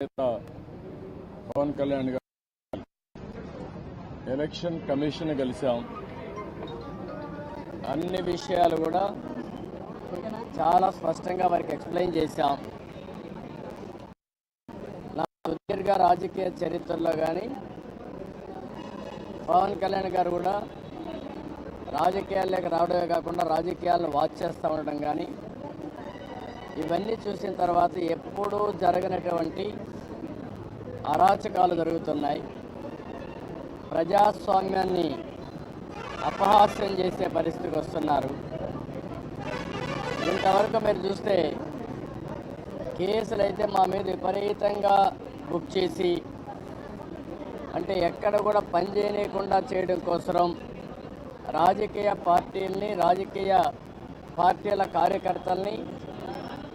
నేత పవన్ కళ్యాణ్ గారు election commission కలిసాం అన్ని విషయాలు కూడా చాలా స్పష్టంగా వారికి ఎక్స్ప్లెయిన్ చేశాం. నా సుదీర్ఘ రాజకీయ చరిత్రలో కానీ పవన్ కళ్యాణ్ గారు కూడా రాజకీయాల్లోకి రావడమే కాకుండా రాజకీయాలను వాచ్ చేస్తూ ఉండడం కానీ ఇవన్నీ చూసిన తర్వాత ఎప్పుడూ జరగనటువంటి అరాచకాలు జరుగుతున్నాయి. ప్రజాస్వామ్యాన్ని అపహాస్యం చేసే పరిస్థితికి వస్తున్నారు. ఇంతవరకు మీరు చూస్తే కేసులు అయితే మా మీద విపరీతంగా బుక్ చేసి అంటే ఎక్కడ కూడా పని చేయకుండా చేయడం కోసం రాజకీయ పార్టీల్ని రాజకీయ పార్టీల కార్యకర్తల్ని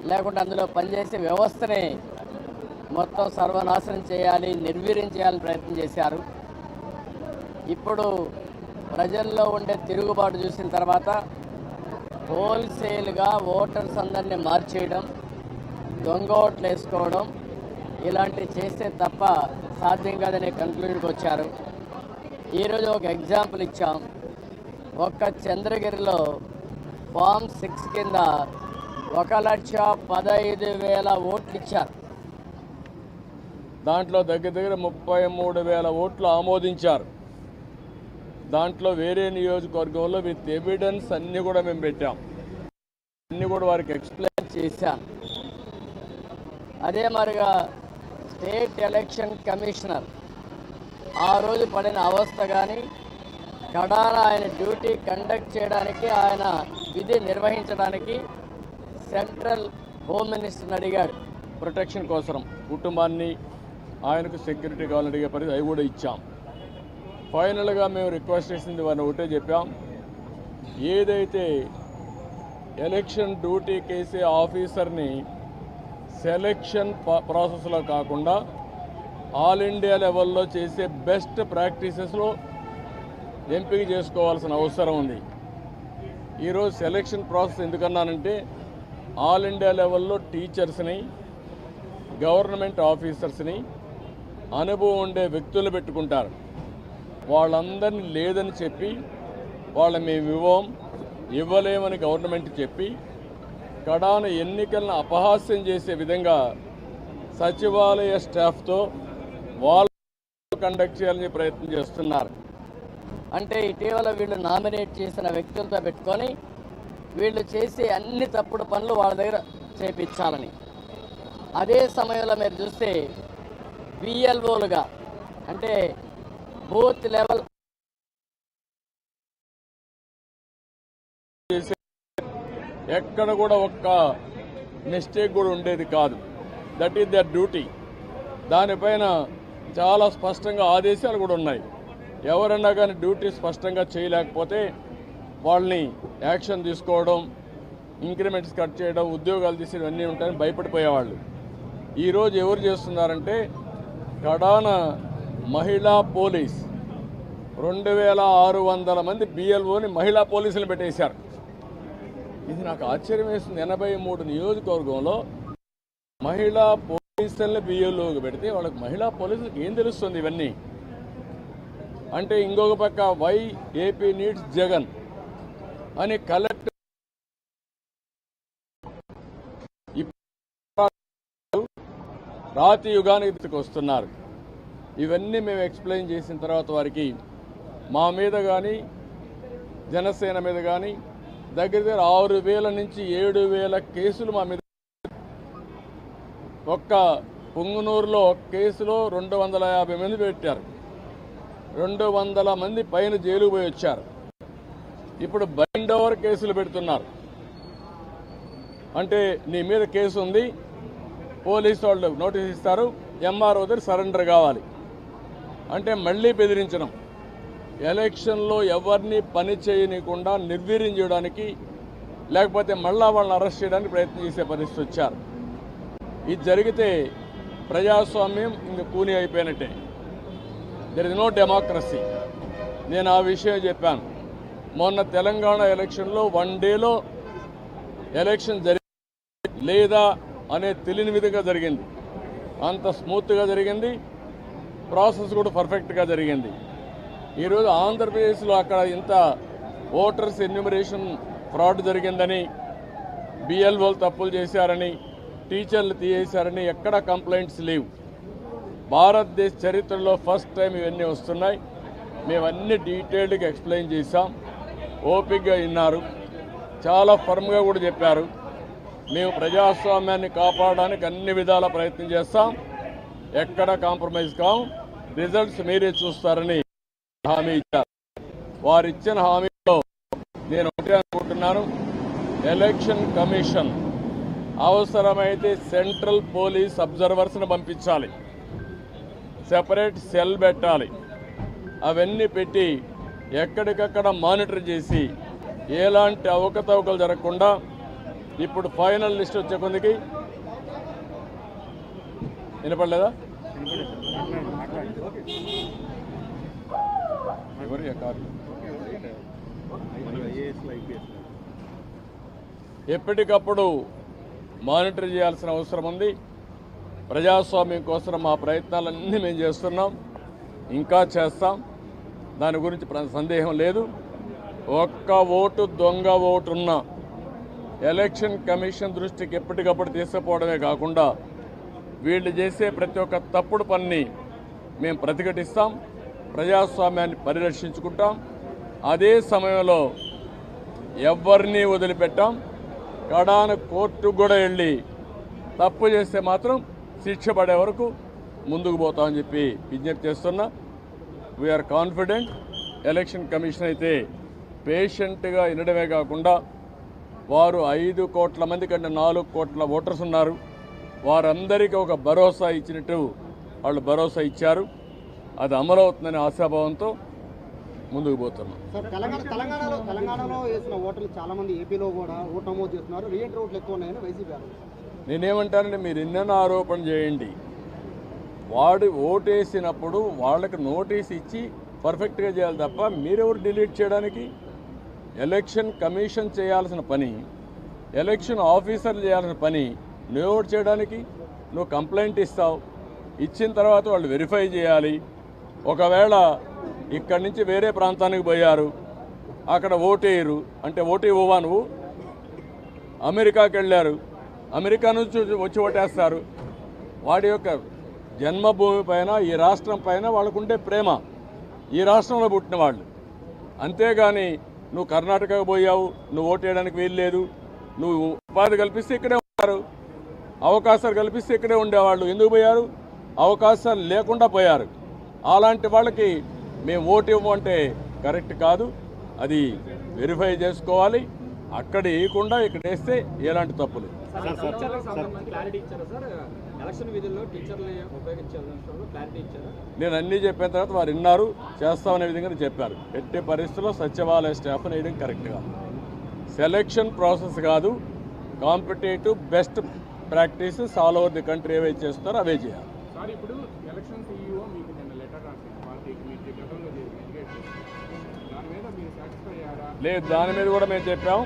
లేకుంటే అందులో పనిచేసే వ్యవస్థని మొత్తం సర్వనాశనం చేయాలి నిర్వీర్యం చేయాలని ప్రయత్నం చేశారు. ఇప్పుడు ప్రజల్లో ఉండే తిరుగుబాటు చూసిన తర్వాత హోల్సేల్గా ఓటర్స్ అందరినీ మార్చేయడం దొంగ ఓట్లు వేసుకోవడం ఇలాంటివి చేస్తే తప్ప సాధ్యం కాదనే కంక్లూజన్కి వచ్చారు. ఈరోజు ఒక ఎగ్జాంపుల్ ఇచ్చాం. ఒక్క చంద్రగిరిలో ఫామ్ సిక్స్ కింద ఒక లక్ష పదహైదు వేల ఓట్లు ఇచ్చారు. దాంట్లో దగ్గర దగ్గర ముప్పై మూడు వేల ఓట్లు ఆమోదించారు. దాంట్లో వేరే నియోజకవర్గంలో విత్ ఎవిడెన్స్ అన్నీ కూడా మేము పెట్టాం. అన్నీ కూడా వారికి ఎక్స్ప్లెయిన్ చేశాం. అదే మరిగా స్టేట్ ఎలక్షన్ కమిషనర్ ఆ రోజు పడిన అవస్థ కానీ కడాన ఆయన డ్యూటీ కండక్ట్ చేయడానికి ఆయన విధి నిర్వహించడానికి సెంట్రల్ హోమ్ మినిస్టర్ని అడిగాడు. ప్రొటెక్షన్ కోసం కుటుంబాన్ని ఆయనకు సెక్యూరిటీ కావాలని అడిగే పరిస్థితి అవి కూడా ఇచ్చాం. ఫైనల్గా మేము రిక్వెస్ట్ చేసింది వారిని ఒకటే చెప్పాం. ఏదైతే ఎలక్షన్ డ్యూటీ కేసే ఆఫీసర్ని సెలెక్షన్ ప్రాసెస్లో కాకుండా ఆల్ ఇండియా లెవెల్లో చేసే బెస్ట్ ప్రాక్టీసెస్లో ఎంపిక చేసుకోవాల్సిన అవసరం ఉంది. ఈరోజు సెలక్షన్ ప్రాసెస్ ఎందుకన్నానంటే ఆల్ ఇండియా లెవెల్లో టీచర్స్ని గవర్నమెంట్ ఆఫీసర్స్ని అనుభవం ఉండే వ్యక్తులు పెట్టుకుంటారు. వాళ్ళందరినీ లేదని చెప్పి వాళ్ళ మేము ఇవ్వం ఇవ్వలేమని గవర్నమెంట్ చెప్పి కడాన ఎన్నికలను అపహాస్యం చేసే విధంగా సచివాలయ స్టాఫ్తో వాళ్ళు కండక్ట్ చేయాలని ప్రయత్నం చేస్తున్నారు. అంటే ఇటీవల వీళ్ళు నామినేట్ చేసిన వ్యక్తులతో పెట్టుకొని వీళ్ళు చేసే అన్ని తప్పుడు పనులు వాళ్ళ దగ్గర చేపించాలని. అదే సమయంలో మీరు చూస్తే బిఎల్ఓలుగా అంటే బూత్ లెవెల్ ఎక్కడ కూడా ఒక్క మిస్టేక్ కూడా ఉండేది కాదు. దట్ ఈస్ దర్ డ్యూటీ దానిపైన చాలా స్పష్టంగా ఆదేశాలు కూడా ఉన్నాయి. ఎవరన్నా కానీ డ్యూటీ స్పష్టంగా చేయలేకపోతే వాళ్ళని యాక్షన్ తీసుకోవడం ఇంక్రిమెంట్స్ కట్ చేయడం ఉద్యోగాలు తీసేయడం అన్నీ ఉంటాయని భయపడిపోయేవాళ్ళు. ఈరోజు ఎవరు చేస్తున్నారంటే కడాన మహిళా పోలీస్. రెండు వేల ఆరు వందల మంది బిఎల్ఓని మహిళా పోలీసులు పెట్టేశారు. ఇది నాకు ఆశ్చర్యం వేస్తుంది. ఎనభై మూడు నియోజకవర్గంలో మహిళా పోలీసుల్ని బిఎల్ఓకి పెడితే వాళ్ళకి మహిళా పోలీసులకు ఏం తెలుస్తుంది ఇవన్నీ? అంటే ఇంకొక పక్క వై ఏపీ నీడ్స్ జగన్. అని కలెక్టర్ రాతి యుగానికి వస్తున్నారు ఇవన్నీ మేము ఎక్స్ప్లెయిన్ చేసిన తర్వాత వారికి మా మీద కానీ జనసేన మీద కానీ దగ్గర దగ్గర ఆరు వేల నుంచి ఏడు వేల కేసులు మా మీద ఒక్క పొంగునూరులో కేసులో రెండు వందల యాభై మంది పెట్టారు. రెండు వందల మంది పైన జైలు పోయి వచ్చారు. ఇప్పుడు బైండ్ ఓవర్ కేసులు పెడుతున్నారు. అంటే నీ మీద కేసు ఉంది పోలీసు వాళ్ళు నోటీస్ ఇస్తారు ఎంఆర్ఓ దగ్గర సరెండర్ కావాలి. అంటే మళ్ళీ బెదిరించడం. ఎలక్షన్లో ఎవరిని పని చేయనీయకుండా నిర్వీర్యం చేయడానికి లేకపోతే మళ్ళా వాళ్ళని అరెస్ట్ చేయడానికి ప్రయత్నం చేసే పరిస్థితి వచ్చారు. ఇది జరిగితే ప్రజాస్వామ్యం ఇంక కూని అయిపోయినట్టే. దెర్ ఇస్ నో డెమోక్రసీ నేను ఆ విషయం చెప్పాను. మొన్న తెలంగాణ ఎలక్షన్లో వన్ డేలో ఎలక్షన్ జరిగి లేదా అనే తెలియని విధంగా జరిగింది. అంత స్మూత్గా జరిగింది. ప్రాసెస్ కూడా పర్ఫెక్ట్గా జరిగింది. ఈరోజు ఆంధ్రప్రదేశ్లో అక్కడ ఇంత ఓటర్స్ ఎన్యూమరేషన్ ఫ్రాడ్ జరిగిందని బిఎల్ఓలు తప్పులు చేశారని టీచర్లు తీసేశారని ఎక్కడ కంప్లైంట్స్ లేవు. భారతదేశ చరిత్రలో ఫస్ట్ టైం ఇవన్నీ వస్తున్నాయి. మేము డీటెయిల్డ్గా ఎక్స్ప్లెయిన్ చేశాం. ఓపికగా విన్నారు. చాలా ఫర్మ్గా కూడా చెప్పారు. మేము ప్రజాస్వామ్యాన్ని కాపాడడానికి అన్ని విధాల ప్రయత్నం చేస్తాం. ఎక్కడ కాంప్రమైజ్ కాం రిజల్ట్స్ మీరే చూస్తారని హామీ ఇచ్చారు. వారు ఇచ్చిన హామీలో నేను ఒకటే అనుకుంటున్నాను. ఎలక్షన్ కమిషన్ అవసరమైతే సెంట్రల్ పోలీస్ అబ్జర్వర్స్ని పంపించాలి. సెపరేట్ సెల్ పెట్టాలి. అవన్నీ పెట్టి ఎక్కడికక్కడ మానిటర్ చేసి ఎలాంటి అవకతవకలు జరగకుండా ఇప్పుడు ఫైనల్ లిస్ట్ వచ్చే కొందికి వినపడలేదా? ఎప్పటికప్పుడు మానిటర్ చేయాల్సిన అవసరం ఉంది. ప్రజాస్వామ్యం కోసం మా ప్రయత్నాలన్నీ మేము చేస్తున్నాం. ఇంకా చేస్తాం. దాని గురించి సందేహం లేదు. ఒక్క ఓటు దొంగ ఓటున్న ఎలక్షన్ కమిషన్ దృష్టికి ఎప్పటికప్పుడు తీసుకుపోవడమే కాకుండా వీళ్ళు చేసే ప్రతి ఒక్క తప్పుడు పనిని మేము ప్రతిఘటిస్తాం ప్రజాస్వామ్యాన్ని పరిరక్షించుకుంటాం. అదే సమయంలో ఎవరిని వదిలిపెట్టాం. కడాన కోర్టు కూడా వెళ్ళి తప్పు చేస్తే మాత్రం శిక్ష పడే వరకు ముందుకు పోతామని చెప్పి విజ్ఞప్తి చేస్తున్నా. వీఆర్ కాన్ఫిడెంట్ ఎలక్షన్ కమిషన్ అయితే పేషెంట్గా వినడమే కాకుండా వారు ఐదు కోట్ల మంది కంటే నాలుగు కోట్ల ఓటర్స్ ఉన్నారు. వారందరికీ ఒక భరోసా ఇచ్చినట్టు వాళ్ళు భరోసా ఇచ్చారు. అది అమలవుతుందనే ఆశాభావంతో ముందుకు పోతున్నాం. సార్ తెలంగాణ తెలంగాణలో తెలంగాణలో వేసిన ఓటర్లు చాలా మంది ఏపీలో కూడా ఓటు నమోదు చేస్తున్నారు. ఎక్కువ ఉన్నాయని వైసీపీ ఆరోపణ. నేనేమంటానంటే మీరు ఎన్నెన్నో ఆరోపణ చేయండి. వాడు ఓటేసినప్పుడు వాళ్ళకి నోటీస్ ఇచ్చి పర్ఫెక్ట్గా చేయాలి తప్ప మీరెవరు డిలీట్ చేయడానికి? ఎలక్షన్ కమిషన్ చేయాల్సిన పని ఎలక్షన్ ఆఫీసర్లు చేయాల్సిన పని నువ్వు చేయడానికి? నువ్వు కంప్లైంట్ ఇస్తావు. ఇచ్చిన తర్వాత వాళ్ళు వెరిఫై చేయాలి. ఒకవేళ ఇక్కడి నుంచి వేరే ప్రాంతానికి పోయారు అక్కడ ఓటేయరు అంటే ఓటు ఇవ్వవా నువ్వు? అమెరికాకి వెళ్ళారు అమెరికా నుంచి వచ్చి ఓటేస్తారు. వాడి యొక్క జన్మభూమి పైన ఈ రాష్ట్రం పైన వాళ్ళకుండే ప్రేమ ఈ రాష్ట్రంలో పుట్టిన వాళ్ళు అంతేగాని నువ్వు కర్ణాటకకు పోయావు నువ్వు ఓటేయడానికి వీల్లేదు నువ్వు ఉపాధి కల్పిస్తే ఇక్కడే ఉంటారు అవకాశాలు కల్పిస్తే ఇక్కడే ఉండేవాళ్ళు ఎందుకు పోయారు అవకాశాలు లేకుండా పోయారు అలాంటి వాళ్ళకి మేము ఓటు ఇవ్వమంటే కరెక్ట్ కాదు అది వెరిఫై చేసుకోవాలి అక్కడ వేయకుండా ఇక్కడ వేస్తే ఎలాంటి తప్పులు ఎలక్షన్ విధుల్లో టీచర్లు క్లారిటీ ఇచ్చారా. నేను అన్నీ చెప్పిన తర్వాత వారు విన్నారు చేస్తామనే విధంగా చెప్పారు. ఎట్టి పరిస్థితుల్లో సచివాలయ స్టాఫ్ వేయడం కరెక్ట్ కాదు సెలెక్షన్ ప్రాసెస్ కాదు competitive best practices all over the country ఏవైతే చేస్తారో అవే చేయాలి. సార్ ఇప్పుడు ఎలక్షన్ సీఈఓ మీకు నిన్న లెటర్ రాసింది. పార్టీకి మీరు గతంలో చేసిన ఎడ్యుకేషన్ దాని మీద మీరు సాటిస్ఫై అయ్యారా? లేదు దాని మీద కూడా మేము చెప్పాం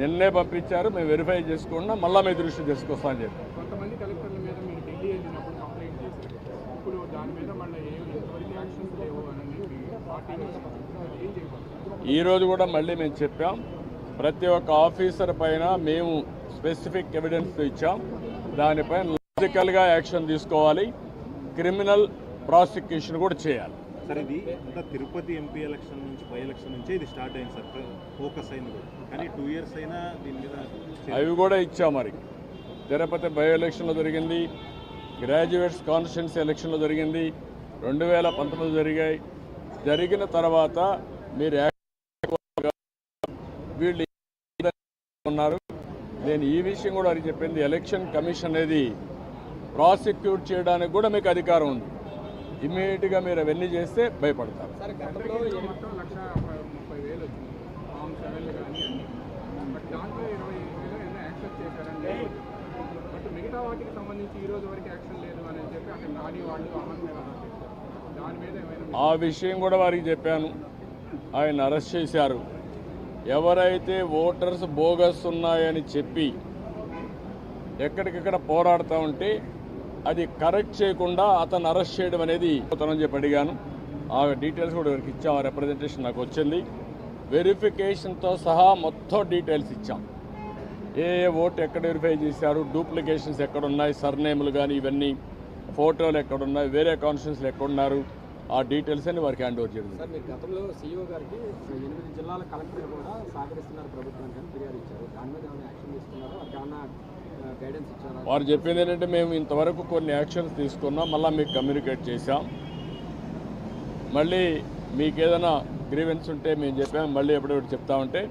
నిన్నే పంపించారు మేము వెరిఫై చేసుకున్నా మళ్ళీ మీ దృష్టి తీసుకొస్తామని చెప్పాం కొంతమంది కలెక్టర్ల మీద మీరు ఢిల్లీ వెళ్ళినప్పుడు కంప్లైంట్ చేశారు ఇప్పుడు దాని మీద మళ్ళీ ఏ ఎంతవరకు యాక్షన్స్ లేవు అని పార్టీ నుంచి ఏం చేయబోతున్నారు ఈ రోజు కూడా మళ్ళీ మేము చెప్పాం. ప్రతి ఒక్క ఆఫీసర్ పైన మేము స్పెసిఫిక్ ఎవిడెన్స్ ఇచ్చాం. దానిపైన లాజికల్గా యాక్షన్ తీసుకోవాలి. క్రిమినల్ ప్రాసిక్యూషన్ కూడా చేయాలి. సార్ ఇది అంతా తిరుపతి ఎంపీ ఎలక్షన్ నుంచి బై ఎలక్షన్ నుంచే ఇది స్టార్ట్ అయింది సార్. ఫోకస్ అయింది కూడా. కానీ టూ ఇయర్స్ అయినా దీని మీద అవి కూడా ఇచ్చాం మరి. తిరుపతి బై ఎలక్షన్లో జరిగింది. గ్రాడ్యుయేట్స్ కాన్స్టిట్యున్సీ ఎలక్షన్లో జరిగింది. రెండు వేల పంతొమ్మిది జరిగాయి. జరిగిన తర్వాత మీరు వీళ్ళు ఉన్నారు. నేను ఈ విషయం కూడా అని చెప్పింది ఎలక్షన్ కమిషన్ అనేది ప్రాసిక్యూట్ చేయడానికి కూడా మీకు అధికారం ఉంది. ఇమ్మీడియట్గా మీరు అవన్నీ చేస్తే భయపడతారు. మిగతా వాటికి సంబంధించి ఈ రోజు వరకు యాక్షన్ లేదు అని చెప్పి అక్కడ నాని వాళ్ళు అమలు మీద దాని మీద ఏమైనా ఆ విషయం కూడా వారికి చెప్పాను. ఆయన అరెస్ట్ చేశారు. ఎవరైతే ఓటర్స్ బోగస్ ఉన్నాయని చెప్పి ఎక్కడికక్కడ పోరాడుతూ ఉంటే అది కరెక్ట్ చేయకుండా అతను అరెస్ట్ చేయడం అనేది అతను చెప్పి అడిగాను. ఆ డీటెయిల్స్ కూడా వీరికి ఇచ్చాం ఆ రిప్రజెంటేషన్ నాకు వచ్చింది. వెరిఫికేషన్తో సహా మొత్తం డీటెయిల్స్ ఇచ్చాం. ఏ ఏ ఓటు ఎక్కడ వెరిఫై చేశారు డూప్లికేషన్స్ ఎక్కడ ఉన్నాయి సర్నేములు కానీ ఇవన్నీ ఫోటోలు ఎక్కడ ఉన్నాయి వేరే కాన్స్టిట్యూన్సీలు ఎక్కడ ఉన్నారు ఆ డీటెయిల్స్ అని వారికి హ్యాండ్ ఓవర్ చేయడం సార్ గతంలో సీఈఓ గారికి ఎనిమిది జిల్లాల కలెక్టర్ కూడా సహకరిస్తున్నారు ప్రభుత్వానికి అని ఫిర్యాదు ఇచ్చారు. దాని మీద ఏమైనా యాక్షన్ తీసుకున్నారో? వారికి ఏమైనా గైడెన్స్ ఇచ్చారా? వారు చెప్పింది ఏంటంటే మేము ఇంతవరకు కొన్ని యాక్షన్స్ తీసుకున్నాం మళ్ళీ మీకు కమ్యూనికేట్ చేశాం. మళ్ళీ మీకు ఏదైనా గ్రీవెన్స్ ఉంటే మేము చెప్పాం మళ్ళీ ఎప్పుడెప్పుడు చెప్తామంటే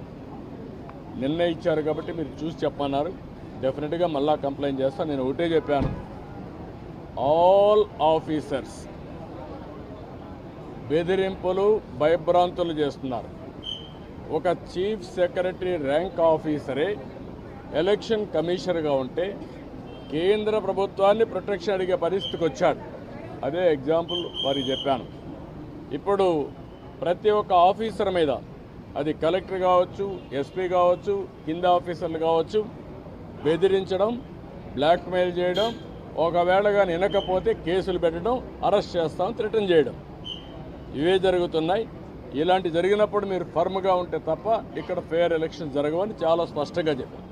నిన్న ఇచ్చారు కాబట్టి మీరు చూసి చెప్పన్నారు. డెఫినెట్గా మళ్ళా కంప్లైంట్ చేస్తాను నేను ఒకటే చెప్పాను. ఆల్ ఆఫీసర్స్ బెదిరింపులు భయభ్రాంతులు చేస్తున్నారు. ఒక చీఫ్ సెక్రటరీ ర్యాంక్ ఆఫీసరే ఎలక్షన్ కమిషనర్గా ఉంటే కేంద్ర ప్రభుత్వాన్ని ప్రొటెక్షన్ అడిగే పరిస్థితికి వచ్చాడు. అదే ఎగ్జాంపుల్ వారికి చెప్పాను. ఇప్పుడు ప్రతి ఒక్క ఆఫీసర్ మీద అది కలెక్టర్ కావచ్చు ఎస్పీ కావచ్చు కింద ఆఫీసర్లు కావచ్చు బెదిరించడం బ్లాక్మెయిల్ చేయడం ఒకవేళ కానీ వినకపోతే కేసులు పెట్టడం అరెస్ట్ చేస్తాం థ్రిటన్ చేయడం. ఇవే జరుగుతున్నాయి. ఇలాంటి జరిగినప్పుడు మీరు ఫర్మ్గా ఉంటే తప్ప ఇక్కడ ఫేర్ ఎలక్షన్ జరగవని చాలా స్పష్టంగా చెప్పారు.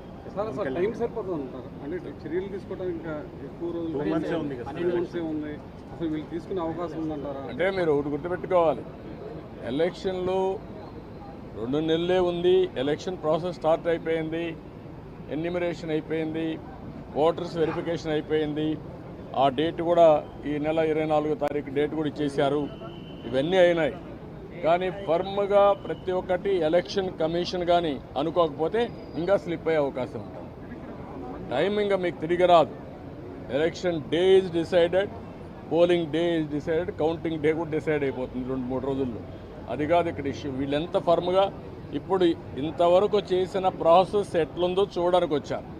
అంటే మీరు ఒకటి గుర్తుపెట్టుకోవాలి. ఎలక్షన్లు రెండు నెలలే ఉంది. ఎలక్షన్ ప్రాసెస్ స్టార్ట్ అయిపోయింది. ఎన్నిమరేషన్ అయిపోయింది. ఓటర్స్ వెరిఫికేషన్ అయిపోయింది. ఆ డేట్ కూడా ఈ నెల ఇరవై నాలుగో తారీఖు డేట్ కూడా ఇచ్చేశారు. ఇవన్నీ అయినాయి. కానీ ఫర్మ్గా ప్రతి ఒక్కటి ఎలక్షన్ కమిషన్ కానీ అనుకోకపోతే ఇంకా స్లిప్ అయ్యే అవకాశం ఉంటుంది. టైం ఇంకా మీకు తిరిగి రాదు. Election day is decided polling day is decided counting day కూడా డిసైడ్ అయిపోతుంది రెండు మూడు రోజుల్లో. అది కాదు ఇక్కడ ఇష్యూ. వీళ్ళు ఎంత ఫర్మ్గా ఇప్పుడు ఇంతవరకు చేసిన ప్రాసెస్ ఎట్లుందో చూడడానికి వచ్చారు.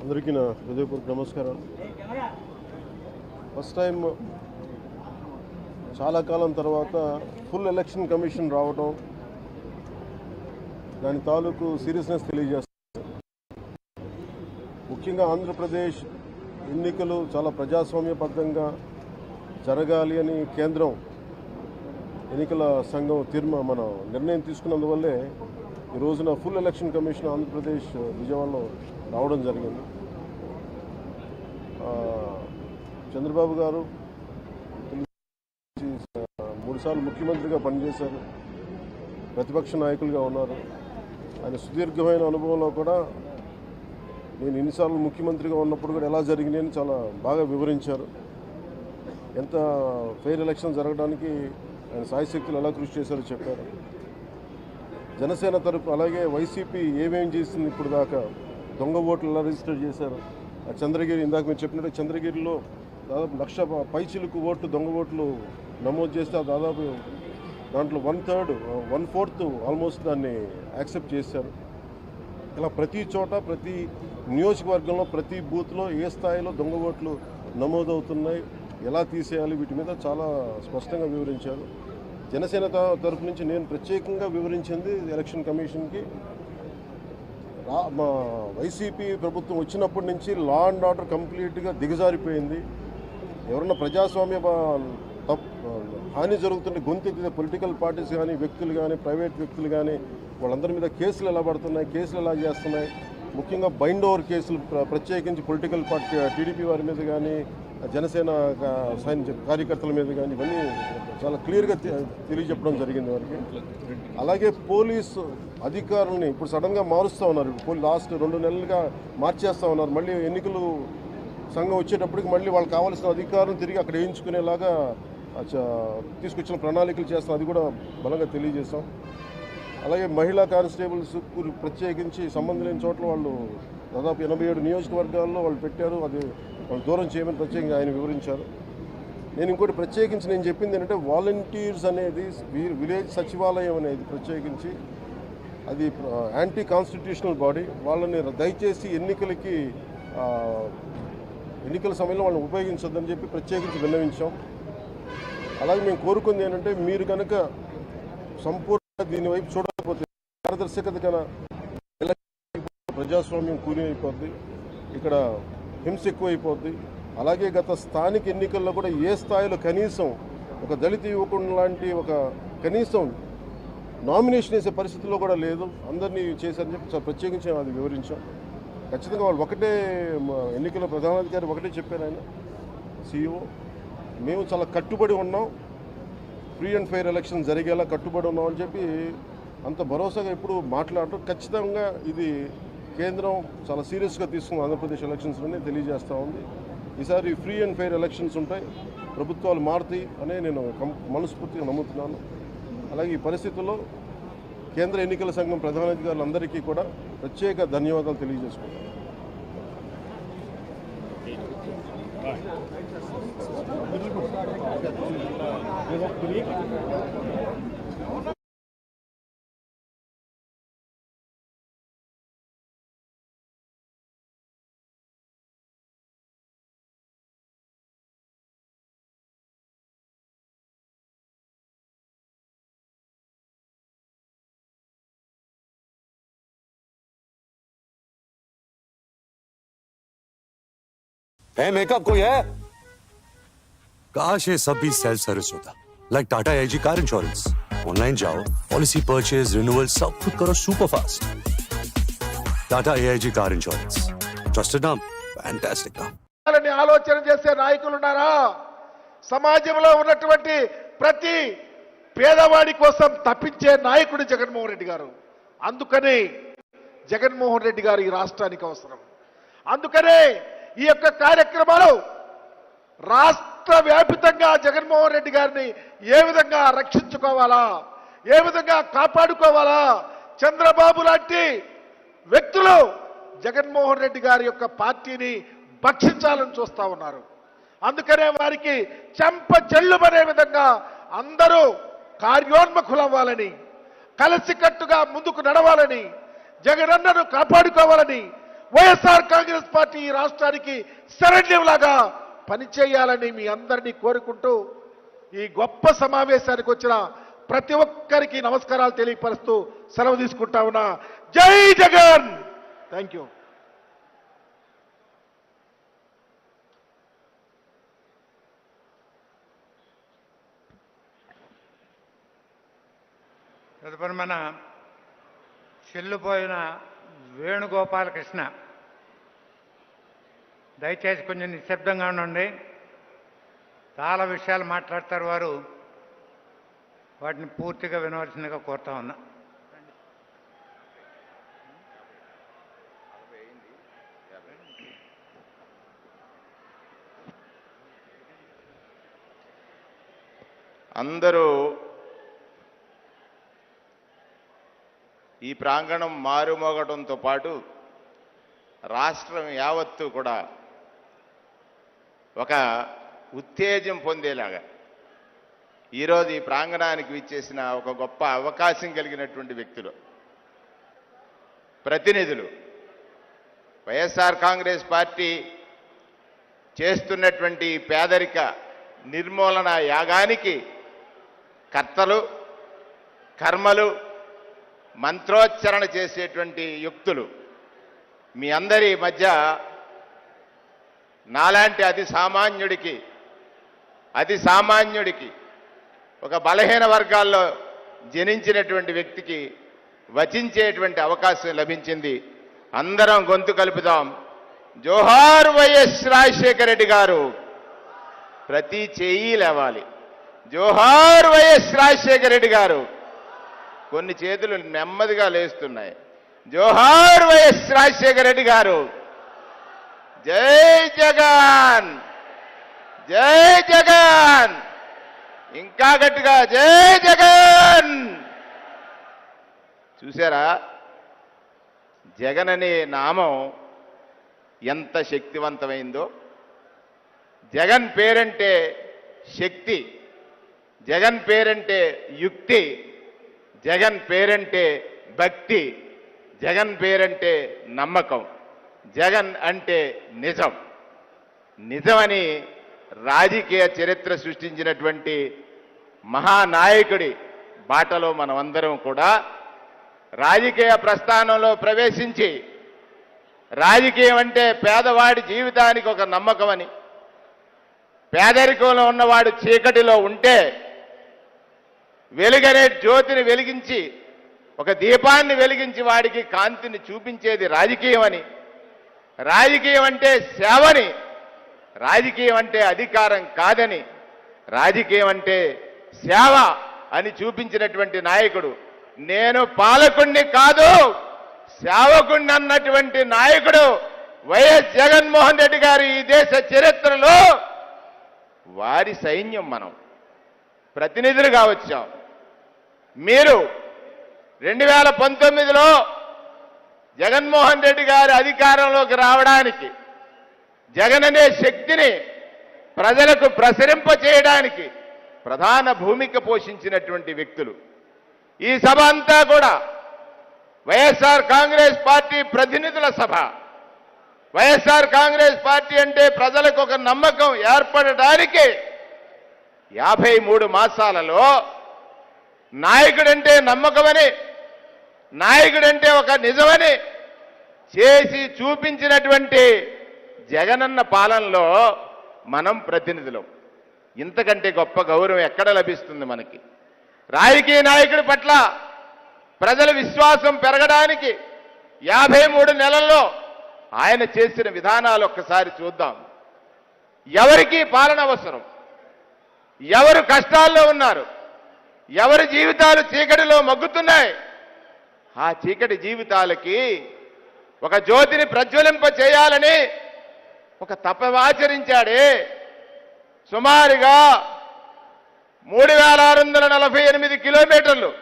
అందరికీ నా హృదయపూర్వక నమస్కారాలు. ఫస్ట్ టైం చాలా కాలం తర్వాత ఫుల్ ఎలక్షన్ కమిషన్ రావడం దాని తాలూకు సీరియస్నెస్ తెలియజేస్తుంది ముఖ్యంగా ఆంధ్రప్రదేశ్ ఎన్నికలు చాలా ప్రజాస్వామ్యబద్ధంగా జరగాలి అని కేంద్రం ఎన్నికల సంఘం తీర్మా మన నిర్ణయం తీసుకున్నందువల్లే ఈ రోజున ఫుల్ ఎలక్షన్ కమిషన్ ఆంధ్రప్రదేశ్ విజయవాడలో రావడం జరిగింది. చంద్రబాబు గారు మూడుసార్లు ముఖ్యమంత్రిగా పనిచేశారు. ప్రతిపక్ష నాయకులుగా ఉన్నారు. ఆయన సుదీర్ఘమైన అనుభవంలో కూడా నేను ఎన్నిసార్లు ముఖ్యమంత్రిగా ఉన్నప్పుడు కూడా ఎలా జరిగినాయని చాలా బాగా వివరించారు. ఎంత ఫెయిర్ ఎలక్షన్ జరగడానికి ఆయన సాయశక్తులు ఎలా కృషి చేశారో చెప్పారు. జనసేన తరపు అలాగే వైసీపీ ఏమేం చేసింది ఇప్పుడు దాకా? దొంగ ఓట్లు ఎలా రిజిస్టర్ చేశారు. ఆ చంద్రగిరి ఇందాక మీరు చెప్పినట్టు చంద్రగిరిలో దాదాపు లక్ష ప- పైచిలుకు ఓట్లు దొంగ ఓట్లు నమోదు చేస్తే ఆ దాదాపు దాంట్లో one third one fourth almost దాన్ని యాక్సెప్ట్ చేశారు. ఇలా ప్రతి చోట ప్రతి నియోజకవర్గంలో ప్రతి బూత్లో ఏ స్థాయిలో దొంగ ఓట్లు నమోదవుతున్నాయి ఎలా తీసేయాలి వీటి మీద చాలా స్పష్టంగా వివరించారు. జనసేన తరఫు తరపు నుంచి నేను ప్రత్యేకంగా వివరించింది ఎలక్షన్ కమిషన్కి రా మా వైసీపీ ప్రభుత్వం వచ్చినప్పటి నుంచి లా అండ్ ఆర్డర్ కంప్లీట్గా దిగజారిపోయింది. ఎవరన్నా ప్రజాస్వామ్య హాని జరుగుతుంటే గొంతెత్తితే పొలిటికల్ పార్టీస్ కానీ వ్యక్తులు కానీ ప్రైవేట్ వ్యక్తులు కానీ వాళ్ళందరి మీద కేసులు ఎలా పడుతున్నాయి కేసులు ఎలా చేస్తున్నాయి? ముఖ్యంగా బైండ్ ఓవర్ కేసులు ప్ర- ప్రత్యేకించి పొలిటికల్ పార్టీ టీడీపీ వారి మీద కానీ జనసేన కా- సైన్య కార్యకర్తల మీద కానీ ఇవన్నీ చాలా క్లియర్గా తె- తెలియజెప్పడం జరిగింది వారికి. అలాగే పోలీసు అధికారులని ఇప్పుడు సడన్గా మారుస్తూ ఉన్నారు. పోలీ లాస్ట్ రెండు నెలలుగా మార్చేస్తూ ఉన్నారు. మళ్ళీ ఎన్నికలు సంఘం వచ్చేటప్పటికి మళ్ళీ వాళ్ళకి కావాల్సిన అధికారం తిరిగి అక్కడ వేయించుకునేలాగా తీసుకొచ్చిన ప్రణాళికలు చేస్తాం. అది కూడా బలంగా తెలియజేస్తాం. అలాగే మహిళా కానిస్టేబుల్స్ ప్రత్యేకించి సంబంధం లేని చోట్ల వాళ్ళు దాదాపు ఎనభై ఏడు నియోజకవర్గాల్లో వాళ్ళు పెట్టారు. అది వాళ్ళు దూరం చేయమని ప్రత్యేకంగా ఆయన వివరించారు. నేను ఇంకోటి ప్రత్యేకించి నేను చెప్పింది ఏంటంటే వాలంటీర్స్ అనేది విలేజ్ సచివాలయం అనేది ప్రత్యేకించి అది యాంటీ కాన్స్టిట్యూషనల్ బాడీ వాళ్ళని దయచేసి ఎన్నికలకి ఎన్నికల సమయంలో వాళ్ళని ఉపయోగించొద్దని చెప్పి ప్రత్యేకించి విన్నవించాం. అలాగే మేము కోరుకుంది ఏంటంటే మీరు కనుక సంపూర్ణ దీని వైపు చూడకపోతే పారదర్శకత కన్నా ప్రజాస్వామ్యం కూలి అయిపోద్ది ఇక్కడ హింస ఎక్కువైపోద్ది అలాగే గత స్థానిక ఎన్నికల్లో కూడా ఏ స్థాయిలో కనీసం ఒక దళిత యువకుడు లాంటి ఒక కనీసం నామినేషన్ వేసే పరిస్థితిలో కూడా లేదు. అందరినీ చేశారని చెప్పి ప్రత్యేకించి ప్రత్యేకించి అది వివరించాం. ఖచ్చితంగా వాళ్ళు ఒకటే ఎన్నికల ప్రధానాధికారి ఒకటే చెప్పారు ఆయన సీఈఓ. మేము చాలా కట్టుబడి ఉన్నాం. ఫ్రీ అండ్ ఫెయిర్ ఎలక్షన్ జరిగేలా కట్టుబడి ఉన్నామని చెప్పి అంత భరోసాగా ఎప్పుడు మాట్లాడటం ఖచ్చితంగా ఇది కేంద్రం చాలా సీరియస్గా తీసుకుంది ఆంధ్రప్రదేశ్ ఎలక్షన్స్లోనే తెలియజేస్తూ ఉంది. ఈసారి ఫ్రీ అండ్ ఫెయిర్ ఎలక్షన్స్ ఉంటాయి. ప్రభుత్వాలు మారుతాయి అనే నేను మనస్ఫూర్తిగా నమ్ముతున్నాను. అలాగే ఈ పరిస్థితుల్లో కేంద్ర ఎన్నికల సంఘం ప్రధానాధికారులందరికీ కూడా ప్రత్యేక ధన్యవాదాలు తెలియజేసుకుంటాను है मेकअप कोई है काश ये सब भी सेल्फ सर्विस होता like Tata AG car insurance online जाओ पॉलिसी परचेज रिन्यूअल सब कुछ करो super fast Tata AIG car insurance trusted नाम फैंटास्टिक नाम అని ఆలోచన చేసే నాయకులు ఉన్నారా సమాజంలో ఉన్నటువంటి ప్రతి పేదవాడి కోసం తప్పించే నాయకుడు జగన్మోహన్ రెడ్డి గారు అందుకని జగన్మోహన్ రెడ్డి గారు ఈ రాష్ట్రానికి అవసరం అందుకనే ఈ యొక్క కార్యక్రమాలు రాష్ట్ర వ్యాపితంగా జగన్మోహన్ రెడ్డి గారిని ఏ విధంగా రక్షించుకోవాలా? ఏ విధంగా కాపాడుకోవాలా? చంద్రబాబు లాంటి వ్యక్తులు జగన్మోహన్ రెడ్డి గారి యొక్క పార్టీని భక్షించాలని చూస్తా ఉన్నారు. అందుకనే వారికి చెంప చెల్లుమనే విధంగా అందరూ కార్యోన్ముఖులవ్వాలని కలిసికట్టుగా ముందుకు నడవాలని జగనన్నను కాపాడుకోవాలని వైఎస్ఆర్ కాంగ్రెస్ పార్టీ ఈ రాష్ట్రానికి శరణ్యంలాగా పనిచేయాలని మీ అందరినీ కోరుకుంటూ ఈ గొప్ప సమావేశానికి వచ్చిన ప్రతి ఒక్కరికి నమస్కారాలు తెలియపరుస్తూ సెలవు తీసుకుంటా ఉన్నా. జై జగన్! Thank you. తదుపరి మన చెల్లుపోయిన వేణుగోపాలకృష్ణ. దయచేసి కొంచెం నిశ్శబ్దంగా ఉండండి. చాలా విషయాలు మాట్లాడతారు వారు. వాటిని పూర్తిగా వినవలసిందిగా కోరుతా ఉన్నా. అందరూ ఈ ప్రాంగణం మారుమోగడంతో పాటు రాష్ట్రం యావత్తు కూడా ఒక ఉత్తేజం పొందేలాగా. ఈరోజు ఈ ప్రాంగణానికి విచ్చేసిన ఒక గొప్ప అవకాశం కలిగినటువంటి వ్యక్తులు ప్రతినిధులు వైఎస్ఆర్ కాంగ్రెస్ పార్టీ చేస్తున్నటువంటి పేదరిక నిర్మూలన యాగానికి కర్తలు కర్మలు మంత్రోచ్చరణ చేసేటువంటి యుక్తులు మీ అందరి మధ్య నాలాంటి అతి సామాన్యుడికి అతి సామాన్యుడికి ఒక బలహీన వర్గాల్లో జనించినటువంటి వ్యక్తికి వచించేటువంటి అవకాశం లభించింది. అందరం గొంతు కలుపుదాం. జోహార్ వైఎస్ రాజశేఖర రెడ్డి గారు ప్రతి చేయి లేవాలి. జోహార్ వైఎస్ రాజశేఖర రెడ్డి గారు కొన్ని చేతులు నెమ్మదిగా లేస్తున్నాయి. జోహార్ వైఎస్ రాజశేఖర రెడ్డి గారు జై జగన్! జై జగన్! ఇంకా గట్టిగా జై జగన్! చూసారా? జగన్ అనే నామం ఎంత శక్తివంతమైందో? జగన్ పేరంటే శక్తి జగన్ పేరంటే యుక్తి జగన్ పేరంటే భక్తి జగన్ పేరంటే నమ్మకం. జగన్ అంటే నిజం. నిజమని రాజకీయ చరిత్ర సృష్టించినటువంటి మహానాయకుడి బాటలో మనమందరం కూడా రాజకీయ ప్రస్థానంలో ప్రవేశించి రాజకీయం అంటే పేదవాడి జీవితానికి ఒక నమ్మకమని పేదరికంలో ఉన్నవాడు చీకటిలో ఉంటే వెలుగనే జ్యోతిని వెలిగించి ఒక దీపాన్ని వెలిగించి వాడికి కాంతిని చూపించేది రాజకీయం అని రాజకీయం అంటే సేవని రాజకీయం అంటే అధికారం కాదని రాజకీయం అంటే సేవ అని చూపించినటువంటి నాయకుడు. నేను పాలకుణ్ణి కాదు సేవకుణ్ణి అన్నటువంటి నాయకుడు వైఎస్ జగన్మోహన్ రెడ్డి గారు ఈ దేశ చరిత్రలో వారి సైన్యం మనం ప్రతినిధులుగా వచ్చాం. మీరు రెండు వేల పంతొమ్మిదిలో జగన్మోహన్ రెడ్డి గారి అధికారంలోకి రావడానికి జగన్ అనే శక్తిని ప్రజలకు ప్రసరింప చేయడానికి ప్రధాన భూమిక పోషించినటువంటి వ్యక్తులు. ఈ సభ అంతా కూడా వైఎస్ఆర్ కాంగ్రెస్ పార్టీ ప్రతినిధుల సభ. వైఎస్ఆర్ కాంగ్రెస్ పార్టీ అంటే ప్రజలకు ఒక నమ్మకం ఏర్పడటానికి యాభై మూడు మాసాలలో నాయకుడంటే నమ్మకమని నాయకుడంటే ఒక నిజమని చేసి చూపించినటువంటి జగనన్న పాలనలో మనం ప్రతినిధులం. ఇంతకంటే గొప్ప గౌరవం ఎక్కడ లభిస్తుంది మనకి? రాజకీయ నాయకుడి పట్ల ప్రజల విశ్వాసం పెరగడానికి యాభై మూడు నెలల్లో ఆయన చేసిన విధానాలు ఒక్కసారి చూద్దాం. ఎవరికి పాలన అవసరం? ఎవరు కష్టాల్లో ఉన్నారు? ఎవరి జీవితాలు చీకటిలో మగ్గుతున్నాయి? ఆ చీకటి జీవితాలకి ఒక జ్యోతిని ప్రజ్వలింప చేయాలని ఒక తపవాచరించాడే సుమారుగా మూడు వేల ఆరు వందల నలభై ఎనిమిది కిలోమీటర్లు.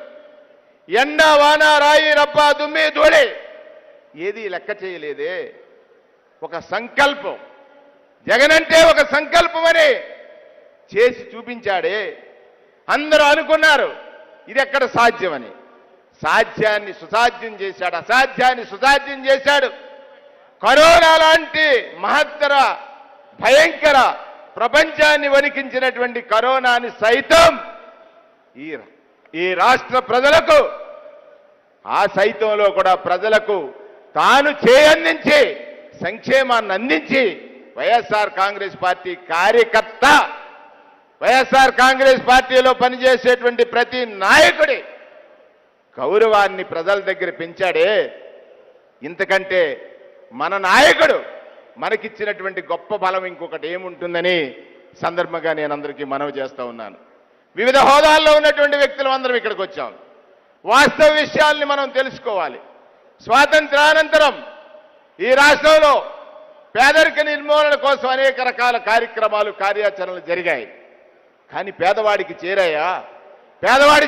ఎండ వాన రాయి రప్ప దుమ్మి ధూళి. ఏది లెక్క చేయలేదే. ఒక సంకల్పం. జగనంటే ఒక సంకల్పమని చేసి చూపించాడే. అందరూ అనుకున్నారు ఇది ఎక్కడ సాధ్యమని. సాధ్యాన్ని సుసాధ్యం చేశాడు అసాధ్యాన్ని సుసాధ్యం చేశాడు. కరోనా లాంటి మహత్తర భయంకర ప్రపంచాన్ని వణికించినటువంటి కరోనాని సైతం ఈ ఈ రాష్ట్ర ప్రజలకు ఆ సైతంలో కూడా ప్రజలకు తాను చేయందించి సంక్షేమాన్ని అందించి వైఎస్ఆర్ కాంగ్రెస్ పార్టీ కార్యకర్త వైఎస్ఆర్ కాంగ్రెస్ పార్టీలో పనిచేసేటువంటి ప్రతి నాయకుడి గౌరవాన్ని ప్రజల దగ్గర పెంచాడే ఇంతకంటే మన నాయకుడు మనకిచ్చినటువంటి గొప్ప బలం ఇంకొకటి ఏముంటుందని సందర్భంగా నేను అందరికీ మనవి చేస్తా ఉన్నాను. వివిధ హోదాల్లో ఉన్నటువంటి వ్యక్తులు అందరం ఇక్కడికి వచ్చాం. వాస్తవ విషయాల్ని మనం తెలుసుకోవాలి. స్వాతంత్రానంతరం ఈ రాష్ట్రంలో పేదరిక నిర్మూలన కోసం అనేక రకాల కార్యక్రమాలు కార్యాచరణలు జరిగాయి. కానీ పేదవాడికి చేరాయా? పేదవాడి